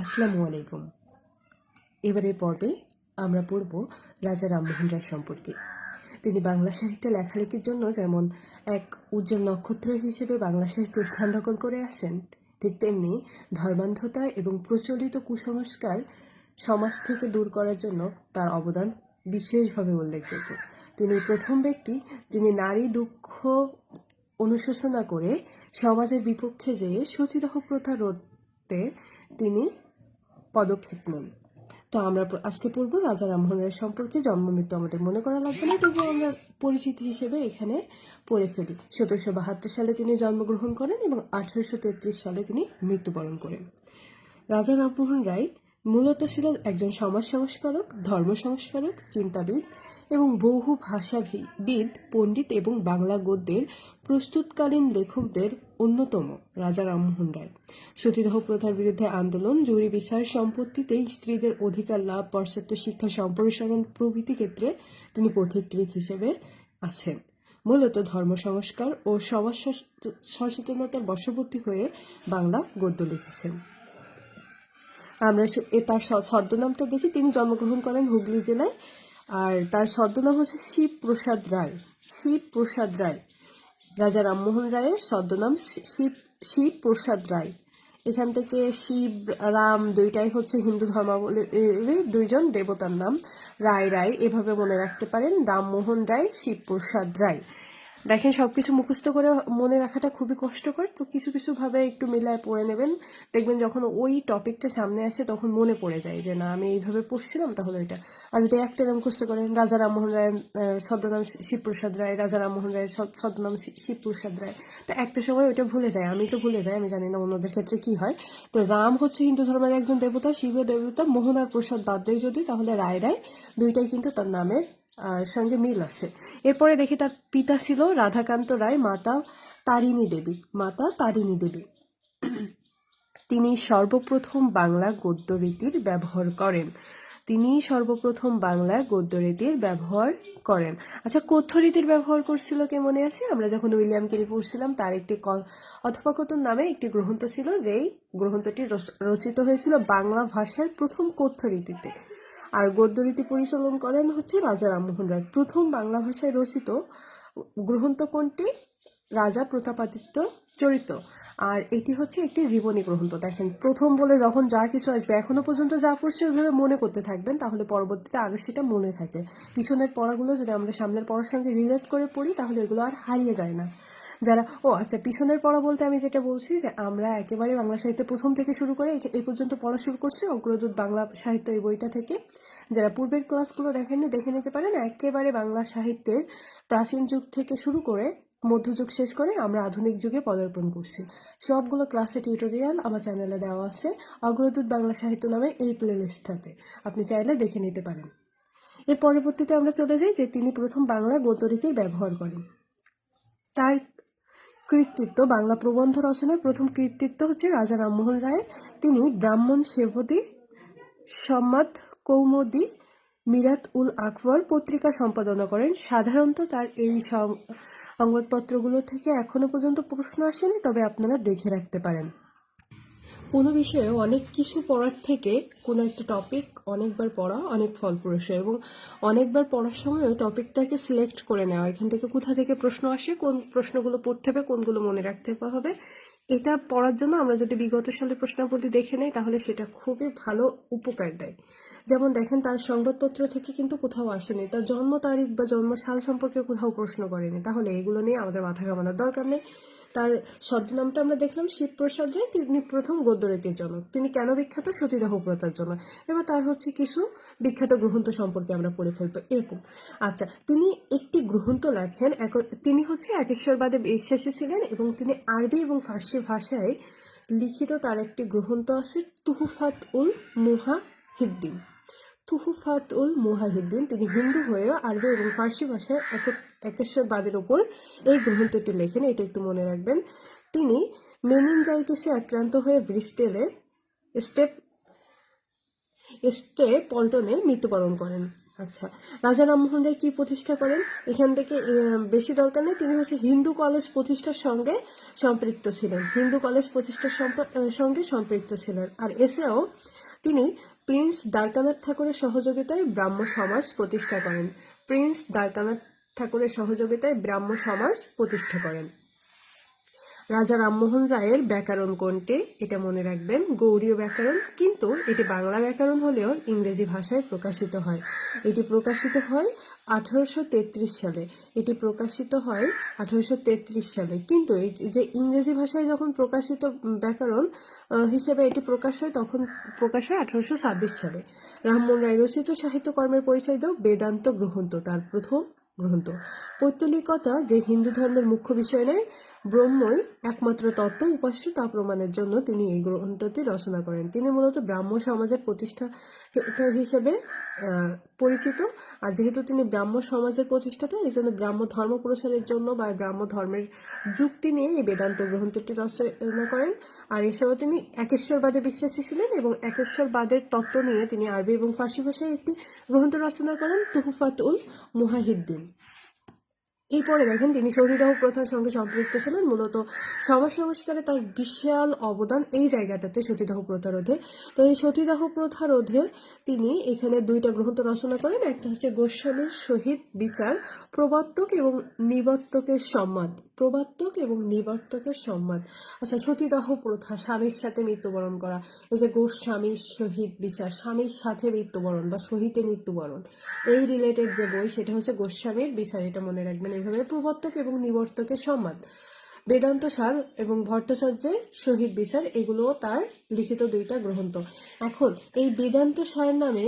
আসসালামু আলাইকুম। এবারের পর্বে আমরা পড়ব রাজা রামমোহন রায় সম্পর্কে। তিনি বাংলা সাহিত্যে লেখালেখির জন্য যেমন এক উজ্জ্বল নক্ষত্র হিসেবে বাংলা সাহিত্যে স্থান দখল করে আসেন, ঠিক তেমনি ধর্মান্ধতা এবং প্রচলিত কুসংস্কার সমাজ থেকে দূর করার জন্য তার অবদান বিশেষভাবে উল্লেখযোগ্য। তিনি প্রথম ব্যক্তি যিনি নারী দুঃখ অনুশোচনা করে সমাজের বিপক্ষে যেয়ে সতীদাহ প্রথা রোধতে তিনি পদক্ষেপ নেন। তো আমরা আজকে পড়ব রাজা রামমোহন রায় সম্পর্কে। জন্ম, মৃত্যু আমাদের মনে করা লাগবে না, তবুও আমরা পরিচিতি হিসেবে এখানে পড়ে ফেলি। সতেরোশো বাহাত্তর সালে তিনি জন্মগ্রহণ করেন এবং আঠারোশো তেত্রিশ সালে তিনি মৃত্যুবরণ করেন। রাজা রামমোহন রায় মূলত ছিলেন একজন সমাজ সংস্কারক ধর্ম সংস্কারক চিন্তাবিদ এবং বহু ভাষাবিদ, পণ্ডিত এবং বাংলা গদ্যের প্রস্তুতকালীন লেখকদের অন্যতম, রাজা রামমোহন রায়। সতীদাহ প্রথার বিরুদ্ধে আন্দোলন জুরি বিচার সম্পত্তিতে স্ত্রীদের অধিকার লাভ, পাশ্চাত্য শিক্ষা সম্প্রসারণ প্রভৃতি ক্ষেত্রে তিনি পথিকৃত হিসেবে আছেন। মূলত ধর্ম সংস্কার ও সমাজ সচেতনতার বশবর্তী হয়ে বাংলা গদ্য লিখেছেন। আমরা তার ছদ্মনামটা দেখি তিনি জন্মগ্রহণ করেন হুগলি জেলায়। আর তার ছদ্মনাম হচ্ছে শিব প্রসাদ রায়। শিব প্রসাদ রায়। রাজা রামমোহন রায়ের ছদ্মনাম শিব শিব প্রসাদ রায়। এখান থেকে শিব, রাম দুইটাই হচ্ছে হিন্দু ধর্মাবলম্বী, দুইজন দেবতার নাম। রায় রায় এভাবে মনে রাখতে পারেন। রামমোহন রায়, শিবপ্রসাদ রায়। দেখেন, সবকিছু মুখস্থ করে মনে রাখাটা খুবই কষ্টকর। তো কিছু কিছু ভাবে একটু মিলায় পড়ে নেবেন। দেখবেন যখন ওই টপিকটা সামনে আসে, তখন মনে পড়ে যায় যে, না, আমি এইভাবে পড়ছিলাম তাহলে ওইটা আর যদি একটা নাম মুখস্থ করেন, রাজা রামমোহন রায়ের ছদ্মনাম শিবপ্রসাদ রায়, রাজা রামমোহন রায়ের ছদ- ছদ্মনাম শিবপ্রসাদ রায়। তো একটা সময় ওইটা ভুলে যায়। আমি তো ভুলে যাই, আমি জানি না অন্যদের ক্ষেত্রে কি হয়। তো রাম হচ্ছে হিন্দু ধর্মের একজন দেবতা শিব দেবতা মোহন আর প্রসাদ বাদ দেয় যদি, তাহলে রায় রায়। দুইটাই কিন্তু তার নামের সঙ্গে মিল আছে। এরপরে দেখি তার পিতা ছিল রাধাকান্ত রায়, মাতা তারিণী দেবী, মাতা তারিণী দেবী। তিনি সর্বপ্রথম বাংলা গদ্য রীতির ব্যবহার করেন। তিনি সর্বপ্রথম বাংলা গদ্য রীতির ব্যবহার করেন। আচ্ছা কথ্য রীতির ব্যবহার করছিল কে মনে আছে? আমরা যখন উইলিয়াম কেরি পড়ছিলাম, তার একটি ক- অথপাকথন নামে একটি গ্রন্থ ছিল, যেই গ্রন্থটি রচ- রচিত হয়েছিল বাংলা ভাষার প্রথম কথ্য রীতিতে আর গদ্যরীতি পরিচালন করেন হচ্ছে রাজা রামমোহন রায়। প্রথম বাংলা ভাষায় রচিত গ্রন্থ কোনটি? রাজা প্রতাপাদিত্য চরিত। আর এটি হচ্ছে একটি জীবনী গ্রন্থ। দেখেন, প্রথম বলে যখন যা কিছু আসবে, এখনও পর্যন্ত যা পড়ছে ওইভাবে মনে করতে থাকবেন, তাহলে পরবর্তীতে আরও সেটা মনে থাকে। পিছনের পড়াগুলো যদি আমরা সামনের পড়ার সঙ্গে রিলেট করে পড়ি, তাহলে এগুলো আর হারিয়ে যায় না। যারা, ও আচ্ছা পিছনের পড়া বলতে আমি যেটা বলছি যে আমরা একেবারে বাংলা সাহিত্যে প্রথম থেকে শুরু করে এই- পর্যন্ত পড়া শুরু করছি, অগ্রদূত বাংলা সাহিত্য এই বইটা থেকে। যারা পূর্বের ক্লাসগুলো দেখেননি, দেখে নিতে পারেন, একেবারে বাংলা সাহিত্যের প্রাচীন যুগ থেকে শুরু করে মধ্যযুগ শেষ করে আমরা আধুনিক যুগে পদার্পণ করছি। সবগুলো ক্লাসে টিউটোরিয়াল আমার চ্যানেলে দেওয়া আছে, অগ্রদূত বাংলা সাহিত্য নামে এই প্লে লিস্টটাতে আপনি চাইলে দেখে নিতে পারেন। এর পরবর্তীতে আমরা চলে যাই যে তিনি প্রথম বাংলা গতরীতির ব্যবহার করেন। তার কৃতিত্ব, বাংলা প্রবন্ধ রচনায় প্রথম কৃতিত্ব হচ্ছে রাজা রামমোহন রায়ের তিনি ব্রাহ্মণ সেবদী সম্মাদ কৌমদি মিরাত উল আকবর পত্রিকা সম্পাদনা করেন। সাধারণত তার এই সংবাদপত্রগুলো থেকে এখনও পর্যন্ত প্রশ্ন আসেনি, তবে আপনারা দেখে রাখতে পারেন। কোনো বিষয়ে অনেক কিছু পড়ার থেকে কোনো একটা টপিক অনেকবার পড়া অনেক ফলপ্রসূ এবং অনেকবার পড়ার সময় টপিকটাকে সিলেক্ট করে নেওয়া। এখান থেকে কোথা থেকে প্রশ্ন আসে, কোন প্রশ্নগুলো পড়তে হবে, কোনগুলো মনে রাখতে হবে। এটা পড়ার জন্য আমরা যদি বিগত সালের প্রশ্নাবলী দেখে নেই, তাহলে সেটা খুবই ভালো উপকার দেয়। যেমন দেখেন, তার সংবাদপত্র থেকে কিন্তু কোথাও আসেনি। তার জন্ম তারিখ বা জন্ম সাল সম্পর্কে কোথাও প্রশ্ন করেনি। তাহলে এগুলো নিয়ে আমাদের মাথা ঘামানোর দরকার নেই। তার ছদ্মনামটা আমরা দেখলাম শিবপ্রসাদ রায়, তিনি প্রথম গদ্যরীতির জনক। তিনি কেন বিখ্যাত? সতীদাহ প্রথার জন্য। এবার তার হচ্ছে কিছু বিখ্যাত গ্রন্থ সম্পর্কে আমরা পড়ে ফেলব। এরকম। আচ্ছা তিনি একটি গ্রন্থ লেখেন তিনি হচ্ছে একেশ্বরবাদে বিশ্বাসী ছিলেন এবং তিনি আরবি এবং ফার্সি ভাষায় লিখিত তার একটি গ্রন্থ আছে তুহুফাত উল মুহাহিদ্দিন। তুহুফাত উল মুহাহিদ্দিন, তিনি হিন্দু হয়েও আরবি এবং ফার্সি ভাষায় এক- একেশ্বরবাদের ওপর এই গ্রন্থটি লেখেন, এটা একটু মনে রাখবেন। তিনি মেনিনজাইটিসে আক্রান্ত হয়ে ব্রিস্টেলে স্টেপ স্টে পল্টনে মৃত্যুবরণ করেন। আচ্ছা রাজা রামমোহন রায় কি প্রতিষ্ঠা করেন? এখান থেকে বেশি দরকার নেই। তিনি হচ্ছে হিন্দু কলেজ প্রতিষ্ঠার সঙ্গে সম্পৃক্ত ছিলেন। হিন্দু কলেজ প্রতিষ্ঠার সঙ্গে সম্পৃক্ত ছিলেন। আর এছাড়াও তিনি প্রিন্স দ্বারকানাথ ঠাকুরের সহযোগিতায় ব্রাহ্ম সমাজ প্রতিষ্ঠা করেন। প্রিন্স দ্বারকানাথ ঠাকুরের সহযোগিতায় ব্রাহ্ম সমাজ প্রতিষ্ঠা করেন। রাজা রামমোহন রায়ের ব্যাকরণ কোনটি? এটা মনে রাখবেন, গৌরীয় ব্যাকরণ, কিন্তু এটি বাংলা ব্যাকরণ হলেও ইংরেজি ভাষায় প্রকাশিত হয়। এটি প্রকাশিত হয় আঠারোশো তেত্রিশ সালে। এটি প্রকাশিত হয় আঠারোশো তেত্রিশ সালে। কিন্তু যে ইংরেজি ভাষায় যখন প্রকাশিত ব্যাকরণ হিসেবে এটি প্রকাশ হয় তখন প্রকাশ হয় আঠারোশো ছাব্বিশ সালে। রামমোহন রায় রচিত সাহিত্যকর্মের পরিচয় দাও বেদান্ত গ্রন্থ, তার প্রথম গ্রন্থ। পৈতলিকতা যে হিন্দু ধর্মের মুখ্য বিষয় নয়, ব্রহ্মই একমাত্র তত্ত্ব, উপাস্য, তা প্রমাণের জন্য তিনি এই গ্রন্থটি রচনা করেন। তিনি মূলত ব্রাহ্ম সমাজের প্রতিষ্ঠা হিসেবে পরিচিত। আর যেহেতু তিনি ব্রাহ্ম সমাজের প্রতিষ্ঠাতা, এই জন্য ব্রাহ্ম ধর্ম প্রসারের জন্য বা ব্রাহ্ম ধর্মের যুক্তি নিয়ে এই বেদান্ত গ্রন্থটি রচনা করেন। আর এছাড়াও তিনি একেশ্বরবাদে বিশ্বাসী ছিলেন এবং একেশ্বরবাদের তত্ত্ব নিয়ে তিনি আরবি এবং ফার্সি ভাষায় একটি গ্রন্থ রচনা করেন তুহুফাত উল মুহাহিদ্দিন। এরপরে দেখেন তিনি সতীদাহ প্রথার সঙ্গে সম্পৃক্ত ছিলেন। মূলত সমাজ সংস্কারে তার বিশাল অবদান এই জায়গাটাতে সতীদাহ প্রথা রোধে। তো এই সতীদাহ প্রথা রোধে তিনি এখানে দুইটা গ্রন্থ রচনা করেন। একটা হচ্ছে গোস্বামীর শহীদ বিচার প্রবর্তক এবং নিবর্তকের সম্মান প্রবর্তক এবং নিবর্তকের সম্মান আচ্ছা সতীদাহ প্রথা, স্বামীর সাথে মৃত্যুবরণ করা। এই যে গোস্বামীর শহীদ বিচার, স্বামীর সাথে মৃত্যুবরণ বা শহীদে মৃত্যুবরণ। এই রিলেটেড যে বই, সেটা হচ্ছে গোস্বামীর বিচার, এটা মনে রাখবেন। এইভাবে প্রবর্তক এবং নিবর্তকের সম্মান। বেদান্ত সার এবং ভট্টাচার্যের শহীদ বিচার, এগুলোও তার লিখিত দুইটা গ্রন্থ। এখন, এই বেদান্ত সার নামে,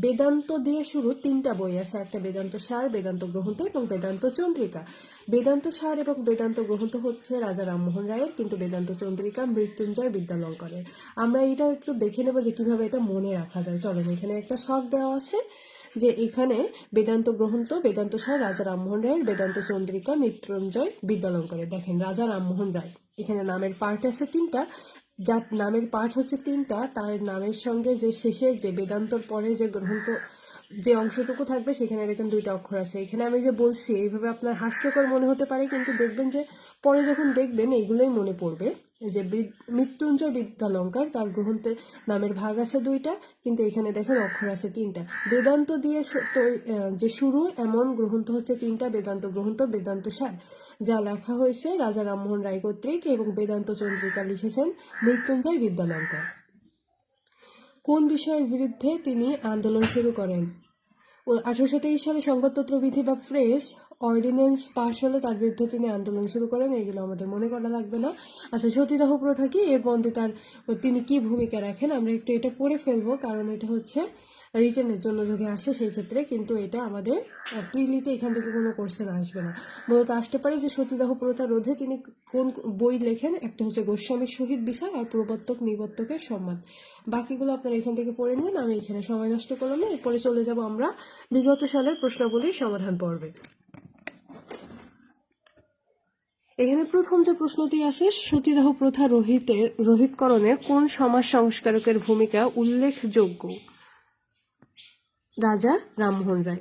বেদান্ত দিয়ে শুরু তিনটা বই আছে। একটা বেদান্ত সার, বেদান্ত গ্রন্থ এবং বেদান্ত চন্দ্রিকা। বেদান্ত সার এবং বেদান্ত গ্রন্থ হচ্ছে রাজা রামমোহন রায়ের, কিন্তু বেদান্ত চন্দ্রিকা মৃত্যুঞ্জয় বিদ্যালঙ্করের। আমরা এটা একটু দেখে নেব যে কীভাবে এটা মনে রাখা যায়। চলেন এখানে একটা শখ দেওয়া আছে। যে এখানে বেদান্ত গ্রন্থ, বেদান্ত সার রাজা রামমোহন রায়ের বেদান্ত চন্দ্রিকা মৃত্যুঞ্জয় বিদ্যালঙ্করের দেখেন, রাজা রামমোহন রায়। এখানে নামের পার্ট আছে তিনটা। যার নামের পার্ট হচ্ছে তিনটা, তার নামের সঙ্গে যে শেষে যে বেদান্তর পরে যে গ্রন্থ, যে অংশটুকু থাকবে, সেখানে দেখেন দুইটা অক্ষর আছে। এখানে আমি যে বলছি, এইভাবে আপনার হাস্যকর মনে হতে পারে, কিন্তু দেখবেন যে পরে যখন দেখবেন, এইগুলোই মনে পড়বে। যে মৃত্যুঞ্জয় বিদ্যালঙ্কার, তার গ্রন্থের নামের ভাগ আছে দুইটা, কিন্তু এখানে দেখেন অক্ষর আছে তিনটা। বেদান্ত দিয়ে যে শুরু, এমন গ্রন্থ হচ্ছে তিনটা, বেদান্ত গ্রন্থ, বেদান্ত সার, যা লেখা হয়েছে রাজা রামমোহন রায় কর্তৃক এবং বেদান্ত চন্দ্রিকা লিখেছেন মৃত্যুঞ্জয় বিদ্যালঙ্কার। কোন বিষয়ের বিরুদ্ধে তিনি আন্দোলন শুরু করেন? আঠারোশো তেইশ সালে সংবাদপত্র বিধি বা প্রেস অর্ডিন্যান্স পাশ হলে তার বিরুদ্ধে তিনি আন্দোলন শুরু করেন। এগুলো আমাদের মনে করা লাগবে না। আচ্ছা সতীদাহ প্রথা কি? এর মধ্যে তার তিনি কি ভূমিকা রাখেন? আমরা একটু এটা পড়ে ফেলব, কারণ এটা হচ্ছে রিটার্নের জন্য যদি আসে, সেই ক্ষেত্রে কিন্তু এটা আমাদের প্রিলিতে এখান থেকে কোনো কোশ্চেন আসবে না। মূলত আসতে পারে যে সতীদাহ প্রথা রোধে তিনি কোন বই লেখেন? একটা হচ্ছে গোস্বামীর শহীদ বিচার আর প্রবর্তক নিবর্তকের সম্মান বাকিগুলো আপনারা এখান থেকে পড়ে নিন, আমি এখানে সময় নষ্ট করলাম না। এরপরে চলে যাব আমরা বিগত সালের প্রশ্নাবলীর সমাধান পর্বে। এখানে প্রথম যে প্রশ্নটি আছে সতীদাহ প্রথা রহিতের রোহিতকরণে কোন সমাজ সংস্কারকের ভূমিকা উল্লেখযোগ্য? রাজা রামমোহন রায়।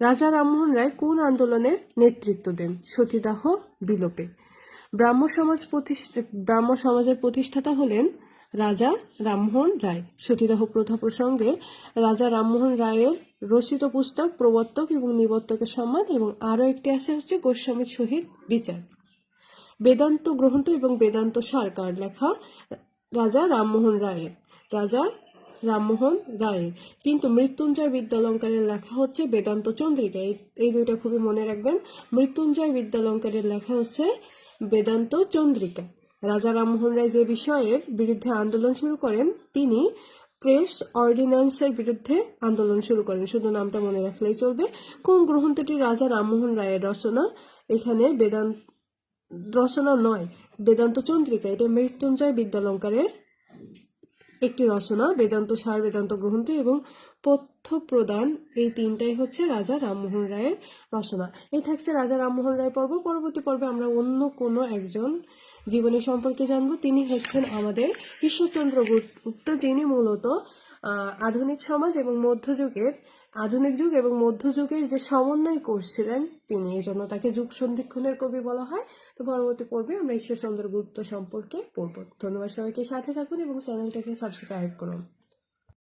রাজা রামমোহন রায় কোন আন্দোলনের নেতৃত্ব দেন? সতীদাহ, বিলোপে। ব্রাহ্ম সমাজ প্রতিষ্ঠা, ব্রাহ্ম সমাজের প্রতিষ্ঠাতা হলেন রাজা রামমোহন রায়। সতীদাহ প্রথা প্রসঙ্গে রাজা রামমোহন রায়ের রচিত পুস্তক প্রবর্তক এবং নিবর্তকের সম্মান এবং আরও একটি আছে হচ্ছে গোস্বামীর সহিত বিচার। বেদান্ত গ্রন্থ এবং বেদান্ত সারকার লেখা রাজা রামমোহন রায়ের। রাজা রামমোহন রায়ের। কিন্তু মৃত্যুঞ্জয় বিদ্যালঙ্কারের লেখা হচ্ছে বেদান্ত চন্দ্রিকা। এই- দুইটা খুবই মনে রাখবেন। মৃত্যুঞ্জয় বিদ্যালঙ্কারের লেখা হচ্ছে বেদান্ত চন্দ্রিকা। রাজা রামমোহন রায় যে বিষয়ের বিরুদ্ধে আন্দোলন শুরু করেন, তিনি প্রেস অর্ডিন্যান্সের বিরুদ্ধে আন্দোলন শুরু করেন। শুধু নামটা মনে রাখলেই চলবে। কোন গ্রন্থটি রাজা রামমোহন রায়ের রচনা? এখানে বেদান্ত, রচনা নয়, বেদান্ত চন্দ্রিকা। এটা মৃত্যুঞ্জয় বিদ্যালঙ্কারের একটি রচনা, বেদান্ত সার, বেদান্ত গ্রন্থ এবং পথ্য প্রদান এই তিনটাই হচ্ছে রাজা রামমোহন রায়ের রচনা। এই থাকছে রাজা রামমোহন রায় পর্ব। পরবর্তী পর্বে আমরা অন্য কোনো একজন জীবনী সম্পর্কে জানব। তিনি হচ্ছেন আমাদের ঈশ্বরচন্দ্র গুপ্ত, যিনি মূলত আধুনিক সমাজ এবং মধ্যযুগের আধুনিক যুগ এবং মধ্যযুগের যে সমন্বয় করছিলেন তিনি, এই জন্য তাকে যুগ সন্ধিক্ষণের কবি বলা হয়। তো পরবর্তী পর্বে আমরা ঈশ্বরচন্দ্র গুপ্ত সম্পর্কে পড়ব। ধন্যবাদ সবাইকে। সাথে থাকুন এবং চ্যানেলটাকে সাবস্ক্রাইব করুন।